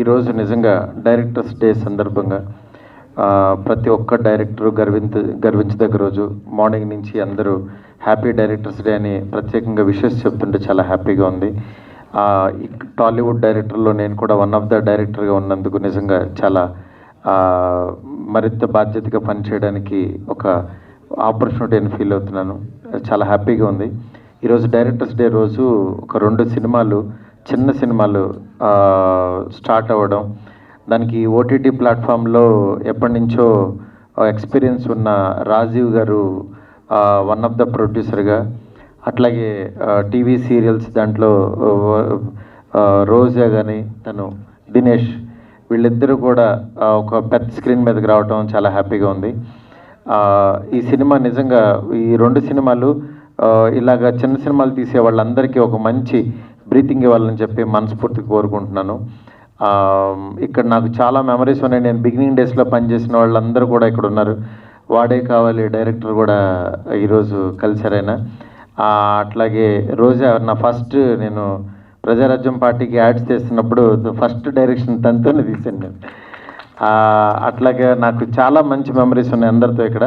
ఈరోజు నిజంగా directors day సందర్భంగా ప్రతి ఒక్క డైరెక్టర్ గర్వించ గర్వించదగ్గ రోజు. మార్నింగ్ నుంచి అందరూ హ్యాపీ డైరెక్టర్స్ డే అని ప్రత్యేకంగా విషెస్ చెప్తుంటే చాలా హ్యాపీగా ఉంది. టాలీవుడ్ డైరెక్టర్లో నేను కూడా వన్ ఆఫ్ ద డైరెక్టర్గా ఉన్నందుకు నిజంగా చాలా మరింత బాధ్యతగా పనిచేయడానికి ఒక ఆపర్చునిటీ అని ఫీల్ అవుతున్నాను. చాలా హ్యాపీగా ఉంది. ఈరోజు డైరెక్టర్స్ డే రోజు ఒక రెండు సినిమాలు చిన్న సినిమాలు స్టార్ట్ అవ్వడం. దానికి ఓటీటీ ప్లాట్ఫామ్లో ఎప్పటి నుంచో ఎక్స్పీరియన్స్ ఉన్న రాజీవ్ గారు వన్ ఆఫ్ ద ప్రొడ్యూసర్గా. అట్లాగే టీవీ సీరియల్స్ దాంట్లో రోజా కానీ తను దినేష్ వీళ్ళిద్దరూ కూడా ఒక పెద్ద స్క్రీన్ మీదకి రావడం చాలా హ్యాపీగా ఉంది. ఈ సినిమా నిజంగా ఈ రెండు సినిమాలు ఇలాగ చిన్న సినిమాలు తీసే వాళ్ళందరికీ ఒక మంచి బ్రీతింగ్ ఇవ్వాలని చెప్పి మనస్ఫూర్తిగా కోరుకుంటున్నాను. ఇక్కడ నాకు చాలా మెమరీస్ ఉన్నాయి. నేను బిగినింగ్ డేస్లో పనిచేసిన వాళ్ళందరూ కూడా ఇక్కడ ఉన్నారు. వాడే కావాలి డైరెక్టర్ కూడా ఈరోజు కలిసారైనా అట్లాగే రోజా నా ఫస్ట్ నేను ప్రజారాజ్యం పార్టీకి యాడ్స్ చేస్తున్నప్పుడు ఫస్ట్ డైరెక్షన్ తనతోనే తీశాను నేను. అట్లాగే నాకు చాలా మంచి మెమరీస్ ఉన్నాయి అందరితో ఇక్కడ.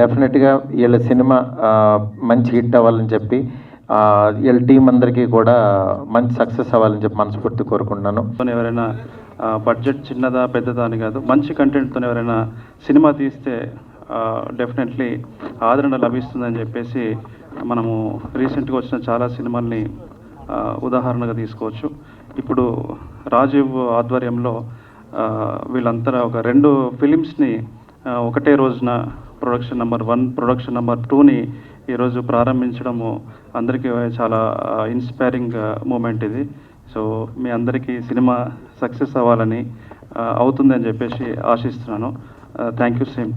డెఫినెట్గా వీళ్ళ సినిమా మంచి హిట్ అవ్వాలని చెప్పి వీళ్ళ టీం అందరికీ కూడా మంచి సక్సెస్ అవ్వాలని చెప్పి మనస్ఫూర్తి కోరుకుంటున్నాను. ఎవరైనా బడ్జెట్ చిన్నదా పెద్దదా అని కాదు మంచి కంటెంట్తో ఎవరైనా సినిమా తీస్తే డెఫినెట్లీ ఆదరణ లభిస్తుందని చెప్పేసి మనము రీసెంట్గా వచ్చిన చాలా సినిమాల్ని ఉదాహరణగా తీసుకోవచ్చు. ఇప్పుడు రాజీవ్ ఆధ్వర్యంలో వీళ్ళంతా ఒక రెండు ఫిలిమ్స్ని ఒకటే రోజున production number one production number టూని ఈరోజు ప్రారంభించడము అందరికీ చాలా ఇన్స్పైరింగ్ మూమెంట్ ఇది. సో మీ అందరికీ సినిమా సక్సెస్ అవ్వాలని అవుతుందని చెప్పేసి ఆశిస్తున్నాను. Thank you same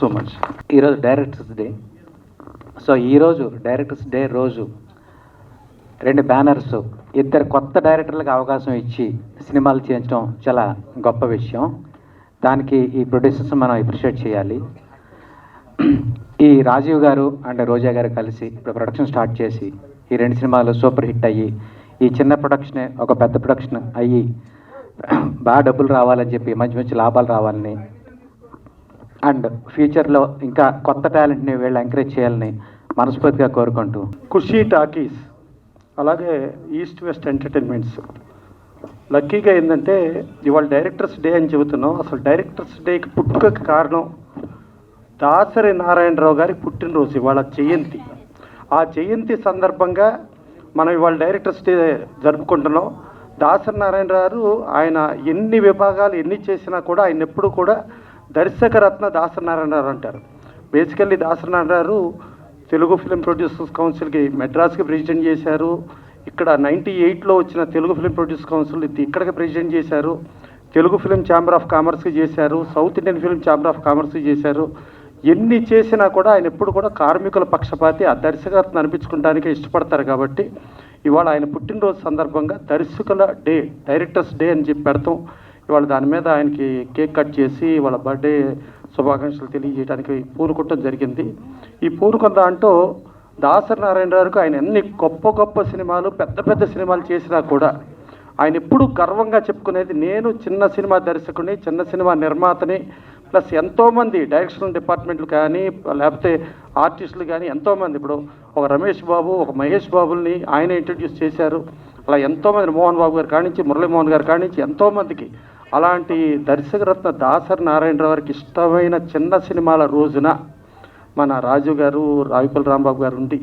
so much ఈరోజు డైరెక్టర్స్ డే సో ఈరోజు డైరెక్టర్స్ డే రోజు రెండు బ్యానర్స్ ఇద్దరు కొత్త డైరెక్టర్లకు అవకాశం ఇచ్చి సినిమాలు చేయించడం చాలా గొప్ప విషయం. దానికి ఈ ప్రొడ్యూసర్స్ మనం అప్రిషియేట్ చేయాలి. ఈ రాజీవ్ గారు అండ్ రోజా గారు కలిసి ఇప్పుడు ప్రొడక్షన్ స్టార్ట్ చేసి ఈ రెండు సినిమాలు సూపర్ హిట్ అయ్యి ఈ చిన్న ప్రొడక్షనే ఒక పెద్ద ప్రొడక్షన్ అయ్యి బాగా డబ్బులు రావాలని చెప్పి మంచి మంచి లాభాలు రావాలని అండ్ ఫ్యూచర్లో ఇంకా కొత్త టాలెంట్ని వీళ్ళు ఎంకరేజ్ చేయాలని మనస్ఫూర్తిగా కోరుకుంటూ. ఖుషీ టాకీస్ అలాగే ఈస్ట్ వెస్ట్ ఎంటర్టైన్మెంట్స్. లక్కీగా ఏంటంటే ఇవాళ డైరెక్టర్స్ డే అని చెబుతున్నాం. అసలు డైరెక్టర్స్ డేకి పుట్టుకకి కారణం దాసరి నారాయణరావు గారి పుట్టినరోజు ఇవాళ జయంతి. ఆ జయంతి సందర్భంగా మనం ఇవాళ డైరెక్టర్స్ డే జరుపుకుంటున్నాం. దాసరి నారాయణరావు గారు ఆయన ఎన్ని విభాగాలు ఎన్ని చేసినా కూడా ఆయన ఎప్పుడు కూడా దర్శకరత్న దాసరి నారాయణరావు అంటారు. Basically Dasari Narayana Rao Telugu film producers కౌన్సిల్కి మెడ్రాస్కి ప్రెసిడెంట్ చేశారు. ఇక్కడ నైంటీ ఎయిట్లో వచ్చిన తెలుగు ఫిలిం ప్రొడ్యూస్ కౌన్సిల్ ఇది ఇక్కడికి ప్రెసిడెంట్ చేశారు. తెలుగు ఫిలిం ఛాంబర్ ఆఫ్ కామర్స్కి చేశారు. South Indian film chamber of కామర్స్కి చేశారు. ఎన్ని చేసినా కూడా ఆయన ఎప్పుడు కూడా కార్మికుల పక్షపాతి ఆ దర్శకత్వం అనిపించుకోవడానికే ఇష్టపడతారు కాబట్టి ఇవాళ ఆయన పుట్టినరోజు సందర్భంగా దర్శకుల డే డైరెక్టర్స్ డే అని చెప్పి పెడతాం. ఇవాళ దాని మీద ఆయనకి కేక్ కట్ చేసి వాళ్ళ బర్త్డే శుభాకాంక్షలు తెలియజేయడానికి పూనుకోవటం జరిగింది. ఈ పూనుకుందా దాంట్లో దాసరి నారాయణరావుకి ఆయన ఎన్ని గొప్ప గొప్ప సినిమాలు పెద్ద పెద్ద సినిమాలు చేసినా కూడా ఆయన ఎప్పుడు గర్వంగా చెప్పుకునేది నేను చిన్న సినిమా దర్శకుని చిన్న సినిమా నిర్మాతని ప్లస్ ఎంతోమంది డైరెక్షన్ డిపార్ట్మెంట్లు కానీ లేకపోతే ఆర్టిస్టులు కానీ ఎంతోమంది ఇప్పుడు ఒక రమేష్ బాబు ఒక మహేష్ బాబుల్ని ఆయన ఇంట్రడ్యూస్ చేశారు. అలా ఎంతోమంది మోహన్ బాబు గారు కానించి మురళీమోహన్ గారు కానించి ఎంతోమందికి అలాంటి దర్శకరత్న దాసరి నారాయణరావు గారికి ఇష్టమైన చిన్న సినిమాల రోజున మన రాజు గారు రావిపల్లి రాంబాబు గారు ఉండి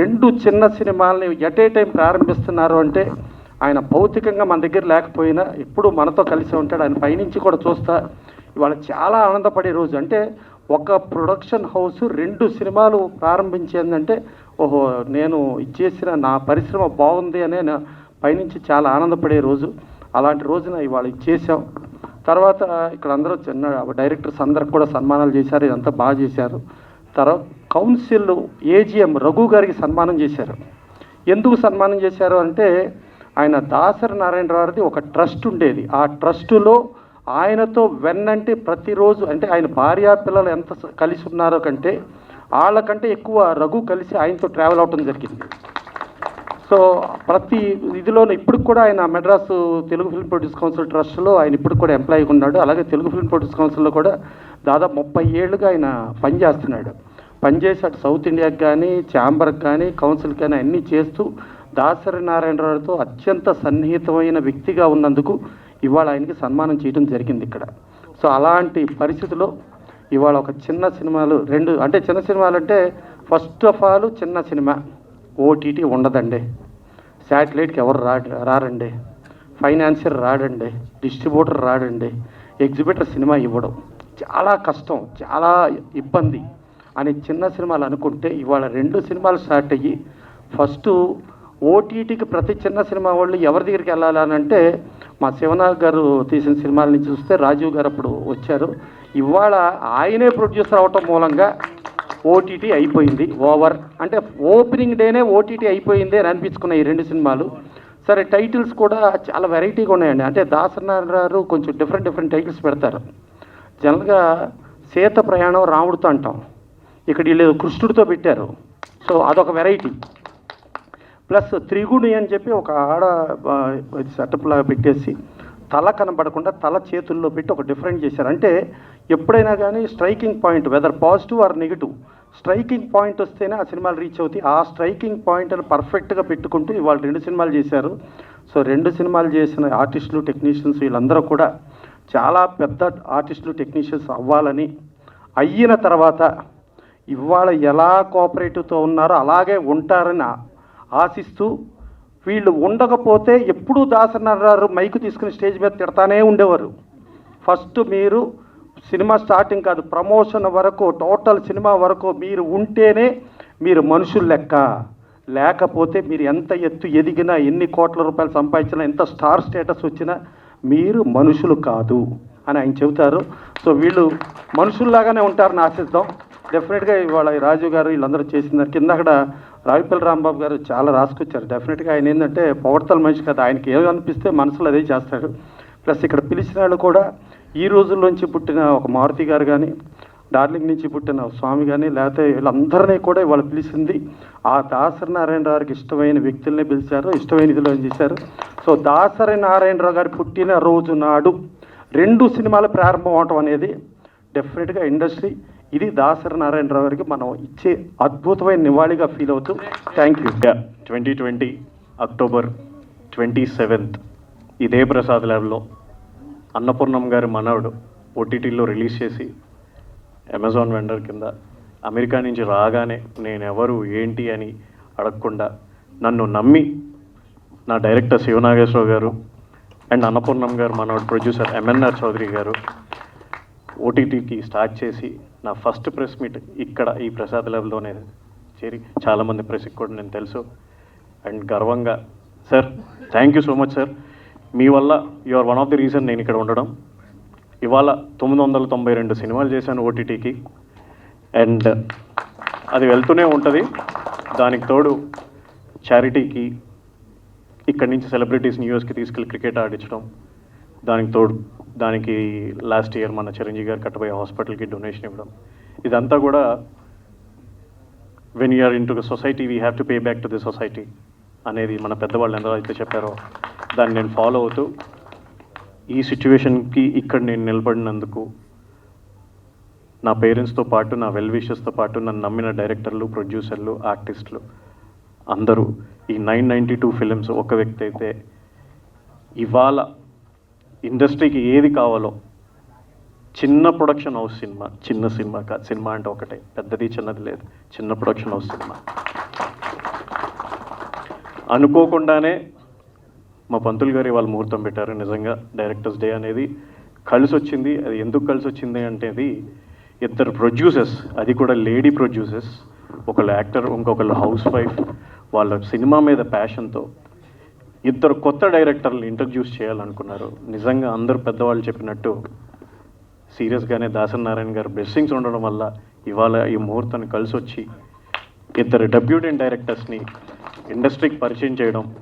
రెండు చిన్న సినిమాలని ఎట్ ఏ టైం ప్రారంభిస్తున్నారు అంటే ఆయన భౌతికంగా మన దగ్గర లేకపోయినా ఎప్పుడు మనతో కలిసి ఉంటాడు. ఆయన పైనుంచి కూడా చూస్తా ఇవాళ చాలా ఆనందపడే రోజు. అంటే ఒక ప్రొడక్షన్ హౌస్ రెండు సినిమాలు ప్రారంభించిందంటే ఓహో నేను ఇచ్చేసిన నా పరిశ్రమ బాగుంది అనే పైనుంచి చాలా ఆనందపడే రోజు. అలాంటి రోజున ఇవాళ ఇచ్చేసాం తర్వాత ఇక్కడ అందరూ చిన్న డైరెక్టర్స్ అందరికి కూడా సన్మానాలు చేశారు. ఇదంతా బాగా చేశారు. తర్వాత కౌన్సిల్ ఏజిఎం రఘు గారికి సన్మానం చేశారు. ఎందుకు సన్మానం చేశారు అంటే ఆయన దాసరి నారాయణరావుది ఒక ట్రస్ట్ ఉండేది. ఆ ట్రస్టులో ఆయనతో వెన్నంటి ప్రతిరోజు అంటే ఆయన భార్య పిల్లలు ఎంత కలిసి ఉన్నారో కంటే వాళ్ళకంటే ఎక్కువ రఘు కలిసి ఆయనతో ట్రావెల్ అవటం జరిగింది. సో ప్రతి ఇదిలోనూ ఇప్పుడు కూడా ఆయన Madras Telugu film produce council ట్రస్ట్లో ఆయన ఇప్పుడు కూడా ఎంప్లాయీగా ఉన్నాడు. అలాగే తెలుగు ఫిల్మ్ ప్రొడ్యూస్ కౌన్సిల్లో కూడా దాదాపు ముప్పై ఏళ్ళుగా ఆయన పనిచేస్తున్నాడు పనిచేసి అటు సౌత్ ఇండియాకి కానీ ఛాంబర్కి కానీ కౌన్సిల్ కానీ అన్నీ చేస్తూ దాసరి నారాయణరావుతో అత్యంత సన్నిహితమైన వ్యక్తిగా ఉన్నందుకు ఇవాళ ఆయనకి సన్మానం చేయడం జరిగింది ఇక్కడ. సో అలాంటి పరిస్థితిలో ఇవాళ ఒక చిన్న సినిమాలు రెండు అంటే చిన్న సినిమాలు అంటే ఫస్ట్ ఆఫ్ ఆల్ చిన్న సినిమా ఓటీటీ ఉండదండి. శాటిలైట్కి ఎవరు రా రారండి. ఫైనాన్షియర్ రాడండి. డిస్ట్రిబ్యూటర్ రాడండి. ఎగ్జిబిటర్ సినిమా ఇవ్వడం చాలా కష్టం చాలా ఇబ్బంది అని చిన్న సినిమాలు అనుకుంటే ఇవాళ రెండు సినిమాలు స్టార్ట్ అయ్యి ఫస్ట్ ఓటీటీకి ప్రతి చిన్న సినిమా వాళ్ళు ఎవరి దగ్గరికి వెళ్ళాలని అంటే మా శివనాథ్ గారు తీసిన సినిమాల నుంచి చూస్తే రాజీవ్ గారు అప్పుడు వచ్చారు. ఇవాళ ఆయనే ప్రొడ్యూసర్ అవటం మూలంగా ఓటీటీ అయిపోయింది ఓవర్. అంటే ఓపెనింగ్ డేనే ఓటీటీ అయిపోయింది అని అనిపించుకున్న ఈ రెండు సినిమాలు. సరే టైటిల్స్ కూడా చాలా వెరైటీగా ఉన్నాయండి. అంటే దాసనారు కొంచెం డిఫరెంట్ డిఫరెంట్ టైటిల్స్ పెడతారు. జనరల్గా సీత ప్రయాణం రాముడితో అంటాం. ఇక్కడ వీళ్ళు కృష్ణుడితో పెట్టారు. సో అదొక వెరైటీ. ప్లస్ త్రిగుణి అని చెప్పి ఒక ఆడ సెటప్ లాగా పెట్టేసి తల కనబడకుండా తల చేతుల్లో పెట్టి ఒక డిఫరెంట్ చేశారు. అంటే ఎప్పుడైనా కానీ striking point whether positive or negative striking point వస్తేనే ఆ సినిమాలు రీచ్ అవుతాయి. ఆ స్ట్రైకింగ్ పాయింట్ని పర్ఫెక్ట్గా పెట్టుకుంటూ ఇవాళ రెండు సినిమాలు చేశారు. సో రెండు సినిమాలు చేసిన ఆర్టిస్టులు టెక్నీషియన్స్ వీళ్ళందరూ కూడా చాలా పెద్ద ఆర్టిస్టులు టెక్నీషియన్స్ అవ్వాలని అయిన తర్వాత ఇవాళ ఎలా కోఆపరేటివ్తో ఉన్నారో అలాగే ఉంటారని ఆశిస్తూ వీళ్ళు ఉండకపోతే ఎప్పుడూ దాసనారారు మైకు తీసుకుని స్టేజ్ మీద తిడతానే ఉండేవారు. ఫస్ట్ మీరు సినిమా స్టార్టింగ్ కాదు ప్రమోషన్ వరకు టోటల్ సినిమా వరకు మీరు ఉంటేనే మీరు మనుషులు లెక్క. లేకపోతే మీరు ఎంత ఎత్తు ఎదిగినా ఎన్ని కోట్ల రూపాయలు సంపాదించినా ఎంత స్టార్ స్టేటస్ వచ్చినా మీరు మనుషులు కాదు అని ఆయన చెబుతారు. సో వీళ్ళు మనుషుల్లాగానే ఉంటారని ఆశిద్దాం. డెఫినెట్గా ఇవాళ రాజు గారు వీళ్ళందరూ చేసిన కింద అక్కడ రావిపల్లి రాంబాబు గారు చాలా రాసుకొచ్చారు. డెఫినెట్గా ఆయన ఏంటంటే పొగడతల మనిషి కదా. ఆయనకి ఏమి అనిపిస్తే మనసులో అదే చేస్తాడు. ప్లస్ ఇక్కడ పిలిచిన వాళ్ళు కూడా ఈ రోజుల్లోంచి పుట్టిన ఒక మారుతి గారు కానీ డార్లింగ్ నుంచి పుట్టిన స్వామి కానీ లేకపోతే వీళ్ళందరినీ కూడా ఇవాళ పిలిచింది ఆ దాసరి నారాయణరావు గారికి ఇష్టమైన వ్యక్తుల్ని పిలిచారు. ఇష్టమైన ఇదిలో చేశారు? సో దాసరి నారాయణరావు గారి పుట్టిన రోజు నాడు రెండు సినిమాలు ప్రారంభం అవటం అనేది డెఫినెట్గా ఇండస్ట్రీ ఇది దాసరి నారాయణరావు గారికి మనం ఇచ్చే అద్భుతమైన నివాళిగా ఫీల్ అవుతూ thank you. Twenty twenty October twenty seventh ఇదే ప్రసాద్ ల్యాబ్లో అన్నపూర్ణం గారి మనవడు ఓటీటీలో రిలీజ్ చేసి అమెజాన్ వెండర్ కింద అమెరికా నుంచి రాగానే నేను ఎవరు ఏంటి అని అడగకుండా నన్ను నమ్మి నా డైరెక్టర్ శివనాగేశ్వరరావు గారు అండ్ అన్నపూర్ణం గారు మనవడు ప్రొడ్యూసర్ ఎంఎన్ఆర్ చౌదరి గారు ఓటీటీకి స్టార్ట్ చేసి నా ఫస్ట్ ప్రెస్ మీట్ ఇక్కడ ఈ ప్రసాద్ ల్యాబ్లోనే చేరి చాలామంది ప్రెస్కి కూడా నేను తెలుసు. అండ్ గర్వంగా sir thank you so much sir. మీ వల్ల you are one of the reason నేను ఇక్కడ ఉండడం. ఇవాళ తొమ్మిది వందల తొంభై రెండు సినిమాలు చేశాను ఓటీటీకి అండ్ అది వెళ్తూనే ఉంటుంది. దానికి తోడు చారిటీకి ఇక్కడి నుంచి సెలబ్రిటీస్ని యూఎస్కి తీసుకెళ్ళి క్రికెట్ ఆడించడం. దానికి తోడు దానికి లాస్ట్ ఇయర్ మన చిరంజీవి గారు కట్టబోయే హాస్పిటల్కి డొనేషన్ ఇవ్వడం. ఇదంతా కూడా when you're in to society we have to pay back to the society అనేది మన పెద్దవాళ్ళు ఎంత అయితే చెప్పారో దాన్ని నేను ఫాలో అవుతూ ఈ సిచ్యువేషన్కి ఇక్కడ నేను నిలబడినందుకు నా పేరెంట్స్తో పాటు నా వెల్ విషెస్తో పాటు నన్ను నమ్మిన డైరెక్టర్లు ప్రొడ్యూసర్లు ఆర్టిస్టులు అందరూ ఈ నైన్ నైంటీ టూ ఫిలిమ్స్ ఒక వ్యక్తి అయితే ఇవాళ ఇండస్ట్రీకి ఏది కావాలో. చిన్న ప్రొడక్షన్ హౌస్ సినిమా చిన్న సినిమా కాదు సినిమా అంటే ఒకటే. పెద్దది చిన్నది లేదు. చిన్న ప్రొడక్షన్ హౌస్ సినిమా. అనుకోకుండానే మా పంతులు గారు వాళ్ళు ముహూర్తం పెట్టారు. నిజంగా డైరెక్టర్స్ డే అనేది కలిసి వచ్చింది అది ఎందుకు కలిసి వచ్చింది అంటే అది ఇద్దరు ప్రొడ్యూసర్స్ అది కూడా లేడీ ప్రొడ్యూసర్స్ ఒకళ్ళు యాక్టర్ ఇంకొకళ్ళు హౌస్ వైఫ్ వాళ్ళ సినిమా మీద ప్యాషన్తో ఇద్దరు కొత్త డైరెక్టర్లు ఇంట్రడ్యూస్ చేయాలనుకున్నారు. నిజంగా అందరూ పెద్దవాళ్ళు చెప్పినట్టు సీరియస్గానే దాసనారాయణ గారు బ్లెస్సింగ్స్ ఉండడం వల్ల ఇవాళ ఈ ముహూర్తాన్ని కలిసి వచ్చి ఇద్దరు డెబ్యూటెంట్ డైరెక్టర్స్ని ఇండస్ట్రీకి పరిచయం చేయడం.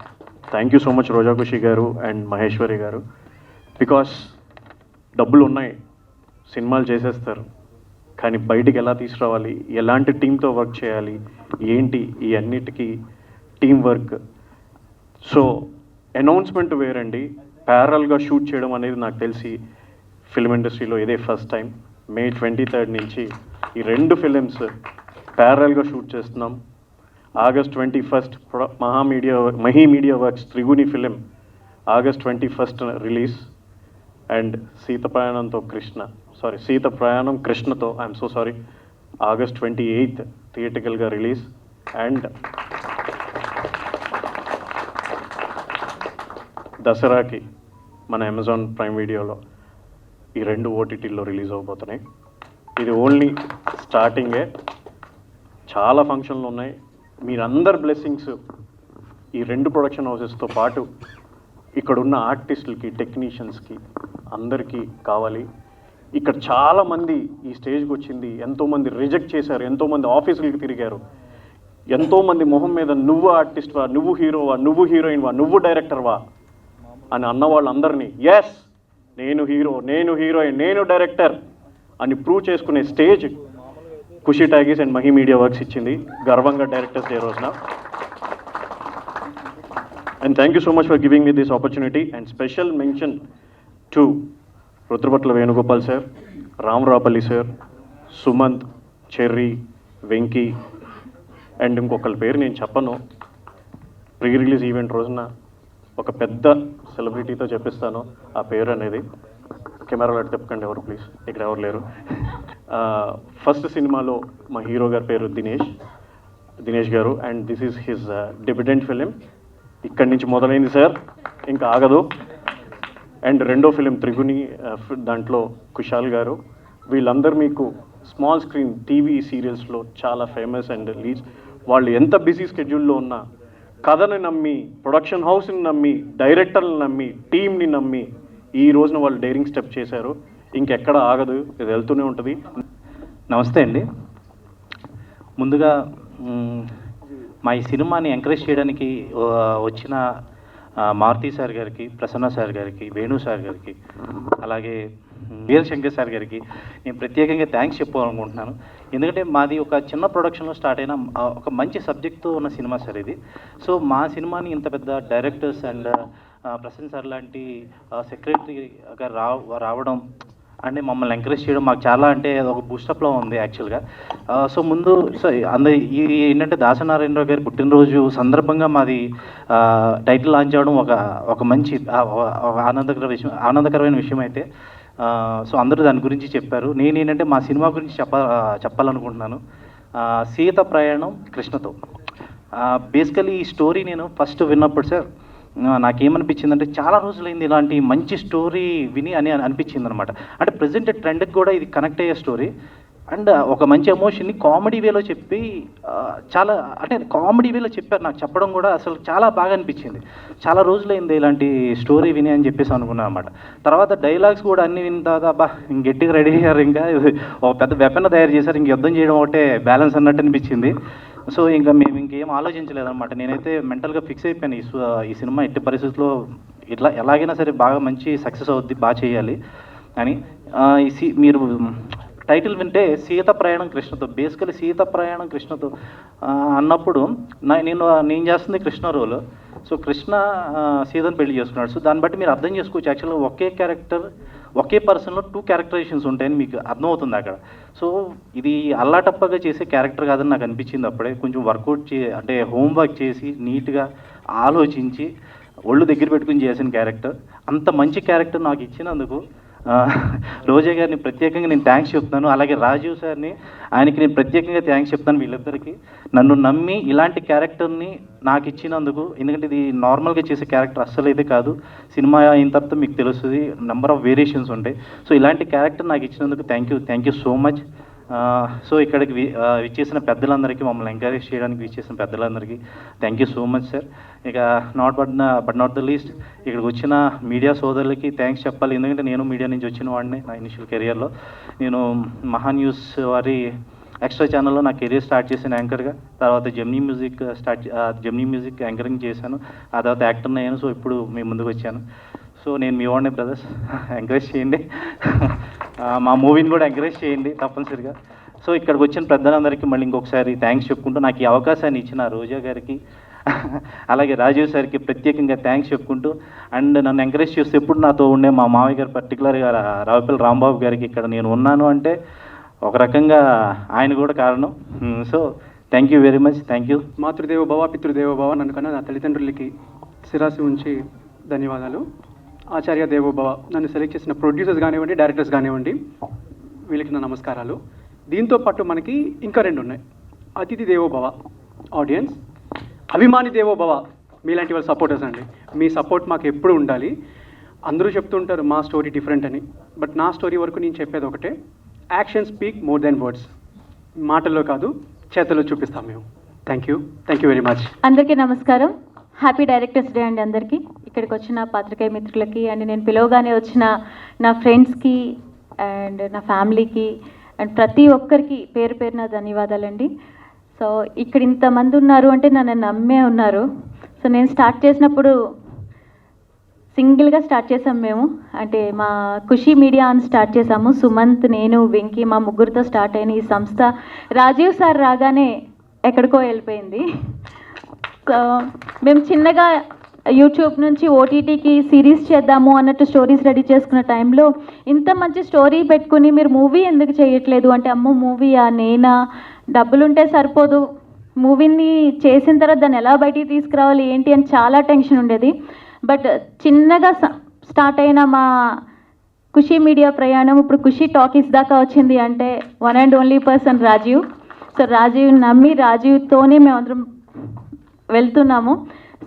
Thank you so much Roja Khushi గారు అండ్ మహేశ్వరి గారు. బికాస్ డబ్బులు ఉన్నాయి సినిమాలు చేసేస్తారు. కానీ బయటికి ఎలా తీసుకురావాలి ఎలాంటి టీంతో వర్క్ చేయాలి ఏంటి ఈ అన్నిటికీ టీం వర్క్ సో అనౌన్స్మెంట్ వేరండి. ప్యారల్గా షూట్ చేయడం అనేది నాకు తెలిసి ఫిల్మ్ ఇండస్ట్రీలో ఇదే first time May twenty third నుంచి ఈ రెండు ఫిలిమ్స్ ప్యారల్గా షూట్ చేస్తున్నాం. August twenty first Maha media Mahi media works Triguni film August twenty first release and Sita ప్రయాణంతో Krishna sorry Sita ప్రయాణం కృష్ణతో I'm so sorry August twenty eighth థియేటికల్గా release and దసరాకి మన Amazon prime వీడియోలో ఈ రెండు ఓటీటీల్లో రిలీజ్ అవబోతున్నాయి. ఇది ఓన్లీ స్టార్టింగే. చాలా ఫంక్షన్లు ఉన్నాయి. మీరందరు బ్లెస్సింగ్స్ ఈ రెండు ప్రొడక్షన్ హౌసెస్తో పాటు ఇక్కడున్న ఆర్టిస్టులకి టెక్నీషియన్స్కి అందరికీ కావాలి. ఇక్కడ చాలామంది ఈ స్టేజ్కి వచ్చింది ఎంతోమంది రిజెక్ట్ చేశారు ఎంతోమంది ఆఫీసులకి తిరిగారు. ఎంతోమంది మొహం మీద నువ్వు ఆర్టిస్ట్వా నువ్వు హీరోవా నువ్వు హీరోయిన్వా నువ్వు డైరెక్టర్వా అని అన్న వాళ్ళందరినీ ఎస్ నేను హీరో నేను హీరోయిన్ నేను డైరెక్టర్ అని ప్రూవ్ చేసుకునే stage Khushi talkies and Mahi media works ఇచ్చింది. గర్వంగా డైరెక్టర్స్ డే రోజున. And thank you so much for giving me this opportunity and special mention to Rudrapatla Venugopal sir Ramarapalli sir Sumanth Cherry Venky and ఇంకొకళ్ళ పేరు నేను చెప్పను. Pre release event రోజున ఒక పెద్ద సెలబ్రిటీతో చెప్పిస్తాను. ఆ పేరు అనేది కెమెరాలో అటు తిప్పకండి ఎవరు ప్లీజ్ ఇక్కడ ఎవరు లేరు. ఫస్ట్ సినిమాలో మా హీరో గారి పేరు దినేష్. దినేష్ గారు and this is his debutant film ఇక్కడి నుంచి మొదలైంది సార్ ఇంకా ఆగదు. అండ్ రెండో ఫిలిం త్రిగుణి uh, దాంట్లో కుషాల్ గారు. వీళ్ళందరూ మీకు స్మాల్ స్క్రీన్ టీవీ సీరియల్స్లో చాలా ఫేమస్ అండ్ లీజ్ వాళ్ళు ఎంత బిజీ స్కెడ్యూల్లో ఉన్నా కథని నమ్మి ప్రొడక్షన్ హౌస్ని నమ్మి డైరెక్టర్ని నమ్మి టీంని నమ్మి ఈ రోజున వాళ్ళు డైరింగ్ స్టెప్ చేశారు. ఇంకెక్కడ ఆగదు ఇది వెళ్తూనే ఉంటుంది. నమస్తే అండి. ముందుగా మా ఈ సినిమాని ఎంకరేజ్ చేయడానికి వచ్చిన మారుతి సార్ గారికి ప్రసన్న సార్ గారికి వేణు సార్ గారికి అలాగే వీరశంకర్ సార్ గారికి నేను ప్రత్యేకంగా థ్యాంక్స్ చెప్పాలనుకుంటున్నాను. ఎందుకంటే మాది ఒక చిన్న ప్రొడక్షన్లో స్టార్ట్ అయిన ఒక మంచి సబ్జెక్ట్తో ఉన్న సినిమా సార్ ఇది. సో మా సినిమాని ఇంత పెద్ద డైరెక్టర్స్ అండ్ ప్రసన్న సార్ లాంటి సెక్రటరీ రావ రావడం అంటే మమ్మల్ని ఎంకరేజ్ చేయడం మాకు చాలా అంటే అది ఒక బూస్టప్లో ఉంది యాక్చువల్గా సో ముందు సో అంద ఈ ఏంటంటే దాసనారాయణరావు గారి పుట్టినరోజు సందర్భంగా మాది టైటిల్ లాంచ్ అవ్వడం ఒక ఒక మంచి ఆనందకర విషయం ఆనందకరమైన విషయం అయితే సో అందరూ దాని గురించి చెప్పారు. నేను ఏంటంటే మా సినిమా గురించి చెప్ప చెప్పాలనుకుంటున్నాను. సీత ప్రయాణం కృష్ణతో. బేసికలీ ఈ స్టోరీ నేను ఫస్ట్ విన్నప్పుడు సార్ నాకేమనిపించిందంటే చాలా రోజులైంది ఇలాంటి మంచి స్టోరీ విని అని అనిపించింది అనమాట అంటే ప్రజెంట్ ట్రెండ్కి కూడా ఇది కనెక్ట్ అయ్యే స్టోరీ అండ్ ఒక మంచి ఎమోషన్ని కామెడీ వేలో చెప్పి చాలా అంటే కామెడీ వేలో చెప్పారు నాకు చెప్పడం కూడా అసలు చాలా బాగా అనిపించింది. చాలా రోజులైంది ఇలాంటి స్టోరీ విని అని చెప్పేసి అనుకున్నాను అనమాట తర్వాత డైలాగ్స్ కూడా అన్ని విన్న తర్వాత అబ్బా గట్టిగా రెడీ అయ్యారు ఇంకా. ఒక పెద్ద వెపన్ తయారు చేశారు ఇంక యుద్ధం చేయడం ఒకటే బ్యాలెన్స్ అన్నట్టు అనిపించింది. సో ఇంకా మేము ఇంకేం ఆలోచించలేదన్నమాట నేనైతే మెంటల్గా ఫిక్స్ అయిపోయాను ఈ ఈ సినిమా ఎట్టి పరిస్థితుల్లో ఇట్లా ఎలాగైనా సరే బాగా మంచి సక్సెస్ అవుద్ది బాగా చేయాలి. అని ఈ సి మీరు టైటిల్ వింటే సీత ప్రయాణం కృష్ణతో బేసికలీ సీత ప్రయాణం కృష్ణతో అన్నప్పుడు నా నేను నేను చేస్తుంది కృష్ణ రోల్. సో కృష్ణ సీతను పెళ్ళి చేసుకున్నాడు. సో దాన్ని బట్టి మీరు అర్థం చేసుకోవచ్చు. యాక్చువల్గా ఒకే క్యారెక్టర్ ఒకే పర్సన్లో టూ క్యారెక్టరైజేషన్స్ ఉంటాయని మీకు అర్థమవుతుంది అక్కడ. సో ఇది అల్లాటప్పగా చేసే క్యారెక్టర్ కాదని నాకు అనిపించింది అప్పుడే. కొంచెం వర్కౌట్ చే అంటే హోంవర్క్ చేసి నీట్గా ఆలోచించి ఒళ్ళు దగ్గర పెట్టుకుని చేసిన క్యారెక్టర్. అంత మంచి క్యారెక్టర్ నాకు ఇచ్చినందుకు రోజా గారిని ప్రత్యేకంగా నేను థ్యాంక్స్ చెప్తాను అలాగే రాజీవ్ సార్ని ఆయనకి నేను ప్రత్యేకంగా థ్యాంక్స్ చెప్తాను వీళ్ళిద్దరికీ. నన్ను నమ్మి ఇలాంటి క్యారెక్టర్ని నాకు ఇచ్చినందుకు ఎందుకంటే ఇది నార్మల్గా చేసే క్యారెక్టర్ అస్సలు అయితే కాదు. సినిమా అయిన తర్వాత మీకు తెలుస్తుంది నెంబర్ ఆఫ్ వేరియేషన్స్ ఉంటాయి. సో ఇలాంటి క్యారెక్టర్ నాకు ఇచ్చినందుకు thank you thank you so much so ఇక్కడికి వి- విచ్చేసిన పెద్దలందరికీ మమ్మల్ని ఎంకరేజ్ చేయడానికి విచ్చేసిన పెద్దలందరికీ thank you so much sir ఇక not but but not the least ఇక్కడికి వచ్చిన మీడియా సోదరులకి థ్యాంక్స్ చెప్పాలి. ఎందుకంటే నేను మీడియా నుంచి వచ్చిన వాడిని నా ఇనిషియల్ కెరియర్లో నేను మహా న్యూస్ వారి ఎక్స్ట్రా ఛానల్లో నా కెరీర్ స్టార్ట్ చేసిన యాంకర్గా తర్వాత Gemini music start Gemini music anchoring చేశాను. ఆ తర్వాత యాక్టర్ని అయ్యాను. సో ఇప్పుడు మీ ముందుకు వచ్చాను. సో నేను మీ వాడిని బ్రదర్స్. ఎంకరేజ్ చేయండి. మా మూవీని కూడా ఎంకరేజ్ చేయండి తప్పనిసరిగా. సో ఇక్కడికి వచ్చిన పెద్దలందరికీ మళ్ళీ ఇంకొకసారి థ్యాంక్స్ చెప్పుకుంటూ నాకు ఈ అవకాశాన్ని ఇచ్చిన రోజా గారికి అలాగే రాజీవ్ సార్కి ప్రత్యేకంగా థ్యాంక్స్ చెప్పుకుంటూ అండ్ నన్ను ఎంకరేజ్ చేస్తే ఎప్పుడు నాతో ఉండే మా మామయ్య గారు పర్టికులర్గా రావుపల్లి రాంబాబు గారికి ఇక్కడ నేను ఉన్నాను అంటే ఒక రకంగా ఆయన కూడా కారణం. So thank you very much thank you మాతృదేవ భవ పితృదేవ భవ నన్ను కన్నా నా తల్లిదండ్రులకి శిరాసి ఉంచి ధన్యవాదాలు. ఆచార్య దేవో భవ నన్ను సెలెక్ట్ చేసిన ప్రొడ్యూసర్స్ కానివ్వండి డైరెక్టర్స్ కానివ్వండి వీళ్ళకి నా నమస్కారాలు. దీంతో పాటు మనకి ఇంకా రెండు ఉన్నాయి. అతిథి దేవో భవ ఆడియన్స్ అభిమాని దేవో భవ మీలాంటి వాళ్ళ సపోర్టర్స్ అండి. మీ సపోర్ట్ మాకు ఎప్పుడు ఉండాలి? అందరూ చెప్తుంటారు మా స్టోరీ డిఫరెంట్ అని. బట్ నా స్టోరీ వరకు నేను చెప్పేది ఒకటే action speak more than words మాటల్లో కాదు చేతల్లో చూపిస్తాం మేము. Thank you thank you very much అందరికీ నమస్కారం. హ్యాపీ డైరెక్టర్స్ డే అండి అందరికీ. ఇక్కడికి వచ్చిన పాత్రికేయ మిత్రులకి అండ్ నేను పిలవగానే వచ్చిన నా ఫ్రెండ్స్కి అండ్ నా ఫ్యామిలీకి అండ్ ప్రతి ఒక్కరికి పేరు పేరున ధన్యవాదాలండి. సో ఇక్కడ ఇంతమంది ఉన్నారు అంటే నన్ను నమ్మే ఉన్నారు. సో నేను స్టార్ట్ చేసినప్పుడు సింగిల్గా స్టార్ట్ చేసాం మేము. అంటే మా ఖుషి మీడియా అని స్టార్ట్ చేసాము. సుమంత్ నేను వెంకీ మా ముగ్గురితో స్టార్ట్ అయిన ఈ సంస్థ రాజీవ్ సార్ రాగానే ఎక్కడికో వెళ్ళిపోయింది. మేము చిన్నగా యూట్యూబ్ నుంచి ఓటీటీకి సిరీస్ చేద్దాము అన్నట్టు స్టోరీస్ రెడీ చేసుకున్న టైంలో ఇంత మంచి స్టోరీ పెట్టుకుని మీరు మూవీ ఎందుకు చేయట్లేదు? అంటే అమ్మో మూవీయా? నేనా? డబ్బులుంటే సరిపోదు. మూవీని చేసిన తర్వాత దాన్ని ఎలా బయటికి తీసుకురావాలి? ఏంటి? అని చాలా టెన్షన్ ఉండేది. బట్ చిన్నగా స్టార్ట్ అయిన మా ఖుషి మీడియా ప్రయాణం ఇప్పుడు ఖుషి టాకీస్ దాకా వచ్చింది. అంటే one and only person Rajiv. So Rajiv నమ్మి రాజీవ్తోనే మేమందరం వెళ్తున్నాము.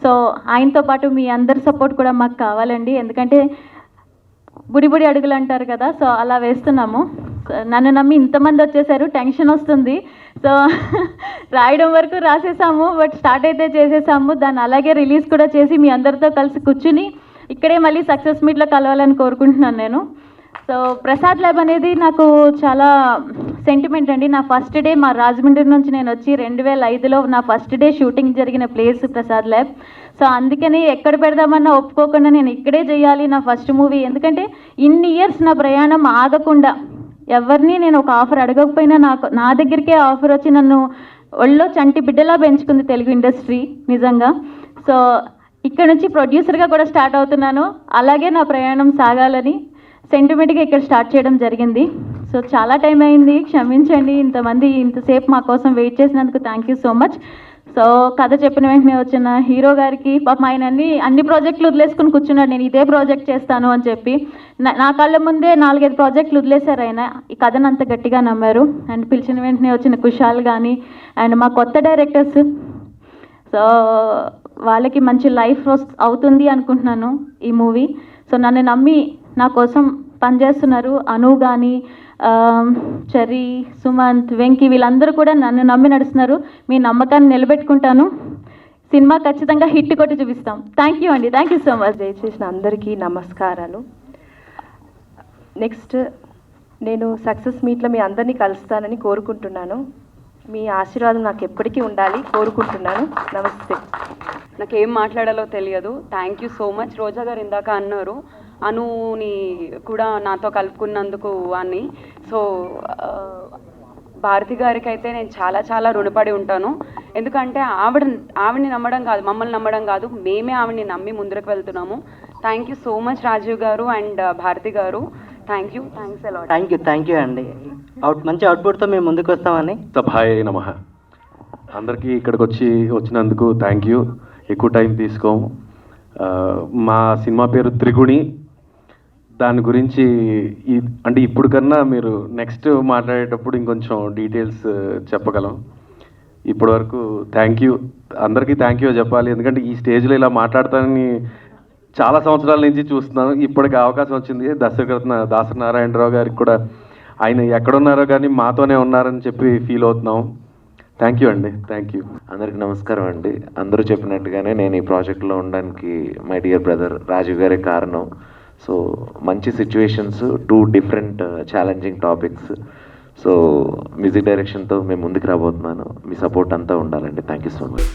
సో ఆయనతో పాటు మీ అందరి సపోర్ట్ కూడా మాకు కావాలండి. ఎందుకంటే బుడి బుడి అడుగులు అంటారు కదా సో అలా వేస్తున్నాము. నన్ను నమ్మి ఇంతమంది వచ్చేసారు టెన్షన్ వస్తుంది. సో రాయడం వరకు రాసేసాము బట్ స్టార్ట్ అయితే చేసేసాము. దాన్ని అలాగే రిలీజ్ కూడా చేసి మీ అందరితో కలిసి కూర్చుని ఇక్కడే మళ్ళీ సక్సెస్ మీట్లో కలవాలని కోరుకుంటున్నాను నేను. సో ప్రసాద్ ల్యాబ్ అనేది నాకు చాలా సెంటిమెంట్ అండి. నా ఫస్ట్ డే మా రాజమండ్రి నుంచి నేను వచ్చి రెండు వేల ఐదులో నా ఫస్ట్ డే షూటింగ్ జరిగిన ప్లేస్ ప్రసాద్ ల్యాబ్. సో అందుకని ఎక్కడ పెడదామన్నా ఒప్పుకోకుండా నేను ఇక్కడే చేయాలి నా ఫస్ట్ మూవీ ఎందుకంటే ఇన్ని ఇయర్స్ నా ప్రయాణం ఆగకుండా ఎవరిని నేను ఒక ఆఫర్ అడగకపోయినా నాకు నా దగ్గరికే ఆఫర్ వచ్చి నన్ను ఒళ్ళో చంటి బిడ్డలా పెంచుకుంది తెలుగు ఇండస్ట్రీ నిజంగా. సో ఇక్కడ నుంచి ప్రొడ్యూసర్గా కూడా స్టార్ట్ అవుతున్నాను. అలాగే నా ప్రయాణం సాగాలని సెంటిమెంట్గా ఇక్కడ స్టార్ట్ చేయడం జరిగింది. సో చాలా టైం అయింది. క్షమించండి. ఇంతమంది ఇంతసేపు మా కోసం వెయిట్ చేసినందుకు thank you so much. So కథ చెప్పిన వెంటనే వచ్చిన హీరో గారికి పాపం ఆయన అన్ని అన్ని ప్రాజెక్టులు వదిలేసుకుని కూర్చున్నాడు. నేను ఇదే ప్రాజెక్ట్ చేస్తాను అని చెప్పి నా నా కళ్ళ ముందే నాలుగైదు ప్రాజెక్టులు వదిలేశారు ఆయన. ఈ కథను అంత గట్టిగా నమ్మారు. అండ్ పిలిచిన వెంటనే వచ్చిన కుషాల్ కానీ అండ్ మా కొత్త డైరెక్టర్స్. సో వాళ్ళకి మంచి లైఫ్ అవుతుంది అనుకుంటున్నాను ఈ మూవీ. సో నన్ను నమ్మి నా కోసం పనిచేస్తున్నారు అను కానీ చరి సుమంత్ వెంకీ వీళ్ళందరూ కూడా నన్ను నమ్మి నడుస్తున్నారు. మీ నమ్మకాన్ని నిలబెట్టుకుంటాను. సినిమా ఖచ్చితంగా హిట్ కొట్టి చూపిస్తాం. థ్యాంక్ యూ అండి. థ్యాంక్ యూ సో మచ్ దయచేసిన అందరికీ నమస్కారాలు. నెక్స్ట్ నేను సక్సెస్ మీట్లో మీ అందరినీ కలుస్తానని కోరుకుంటున్నాను. మీ ఆశీర్వాదం నాకు ఎప్పటికీ ఉండాలి. కోరుకుంటున్నాను. నమస్తే. నాకు ఏం మాట్లాడాలో తెలియదు. Thank you so much Roja గారు ఇందాక అన్నారు. అనుని కూడా నాతో కలుపుకున్నందుకు అని. సో భారతి గారికి అయితే నేను చాలా చాలా రుణపడి ఉంటాను. ఎందుకంటే ఆవిడ ఆవిడని నమ్మడం కాదు మమ్మల్ని నమ్మడం కాదు మేమే ఆవిడని నమ్మి ముందుకు వెళ్తున్నాము. Thank you so much Rajiv గారు అండ్ భారతి గారు. Thank you thanks a lot thank you thank you అండి. అవుట్ మంచి అవుట్పుట్తో మేము ముందుకు వస్తామని సభాయ నమ. అందరికీ ఇక్కడికి వచ్చి వచ్చినందుకు థ్యాంక్ యూ ఎక్కువ టైం తీసుకోము. మా సినిమా పేరు త్రిగుణి. దాని గురించి అంటే ఇప్పుడు కన్నా మీరు నెక్స్ట్ మాట్లాడేటప్పుడు ఇంకొంచెం డీటెయిల్స్ uh, చెప్పగలం. ఇప్పటి వరకు థ్యాంక్ యూ అందరికీ థ్యాంక్ యూ చెప్పాలి. ఎందుకంటే ఈ స్టేజ్లో ఇలా మాట్లాడతానని చాలా సంవత్సరాల నుంచి చూస్తున్నాను. ఇప్పటికి అవకాశం వచ్చింది. దశరథ దాసనారాయణరావు గారికి కూడా ఆయన ఎక్కడున్నారో కానీ మాతోనే ఉన్నారని చెప్పి ఫీల్ అవుతున్నాం. థ్యాంక్ యూ అండి. థ్యాంక్ యూ అందరికి నమస్కారం అండి. అందరూ చెప్పినట్టుగానే నేను ఈ ప్రాజెక్ట్లో ఉండడానికి మై డియర్ బ్రదర్ రాజీవ్ గారే కారణం. సో మంచి situations two different challenging topics so music డైరెక్షన్తో మేము ముందుకు రాబోతున్నాను. మీ సపోర్ట్ అంతా ఉండాలండి. Thank you so much